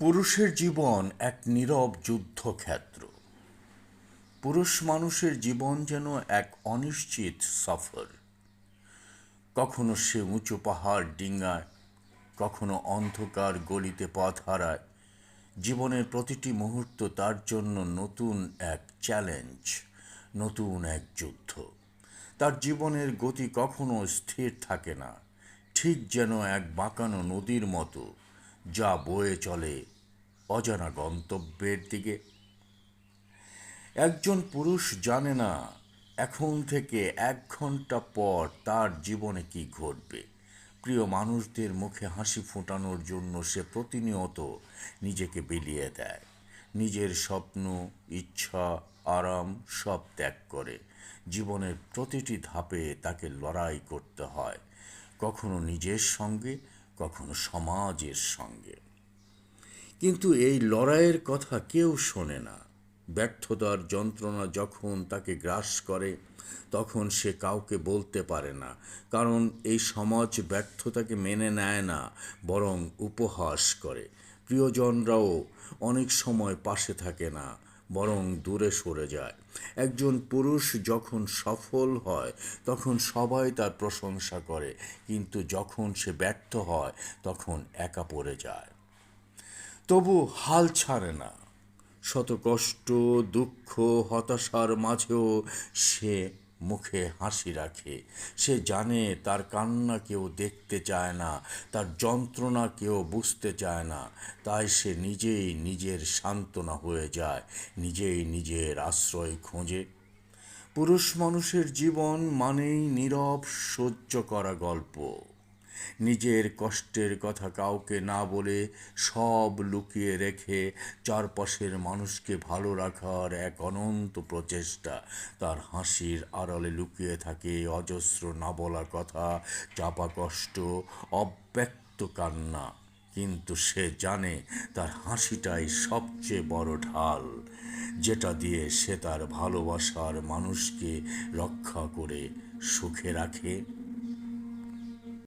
পুরুষের জীবন এক নীরব যুদ্ধক্ষেত্র। পুরুষ মানুষের জীবন যেন এক অনিশ্চিত সফর। কখনো সে উঁচু পাহাড় ডিঙ্গায় কখনো অন্ধকার গলিতে পথ হারায়। জীবনের প্রতিটি মুহূর্ত তার জন্য নতুন এক চ্যালেঞ্জ নতুন এক যুদ্ধ। তার জীবনের গতি কখনো স্থির থাকে না, ঠিক যেন এক বাঁকানো নদীর মতো। যা বয়ে চলে অজানা গন্তব্যের দিকে। একজন পুরুষ জানে না এখন থেকে এক ঘণ্টা পর তার জীবনে কি ঘটবে। প্রিয় মানুষদের মুখে হাসি ফোটানোর জন্য সে প্রতিনিয়ত নিজেকে বিলিয়ে দেয়। নিজের স্বপ্ন, ইচ্ছা, আরাম সব ত্যাগ করে। জীবনের প্রতিটি ধাপে তাকে লড়াই করতে হয়। কখনো নিজের সঙ্গে কখনো সমাজের সঙ্গে। কিন্তু এই লড়াইয়ের কথা কেউ শোনে না। ব্যর্থতার যন্ত্রণা যখন তাকে গ্রাস করে, তখন সে কাউকে বলতে পারে না। কারণ এই সমাজ ব্যর্থতাকে মেনে নেয় না, বরং উপহাস করে। প্রিয়জনরাও অনেক সময় পাশে থাকে না। বরং দূরে সরে যায়। একজন পুরুষ যখন সফল হয়, তখন সবাই তার প্রশংসা করে, কিন্তু যখন সে ব্যর্থ হয়, তখন একা পড়ে যায়। তবু হাল ছাড়ে না। শত কষ্ট, দুঃখ, হতাশার মাঝেও সে মুখে হাসি রাখে। সে জানে তার কান্না কেউ দেখতে চায় না, তার যন্ত্রণা কেউ বুঝতে চায় না। তাই সে নিজেই নিজের সান্ত্বনা হয়ে যায়, নিজেই নিজের আশ্রয় খোঁজে। পুরুষ মানুষের জীবন মানেই নীরব সহ্য করা গল্প। নিজের কষ্টের কথা কাউকে না বলে সব লুকিয়ে রেখে চারপাশের মানুষকে ভালো রাখার এক অনন্ত প্রচেষ্টা। তার হাসির আড়ালে লুকিয়ে থাকে অজস্র না বলা কথা, চাপা কষ্ট, অব্যক্ত কান্না। কিন্তু সে জানে তার হাসিটাই সবচেয়ে বড় ঢাল, যেটা দিয়ে সে তার ভালোবাসার মানুষকে রক্ষা করে, সুখে রাখে।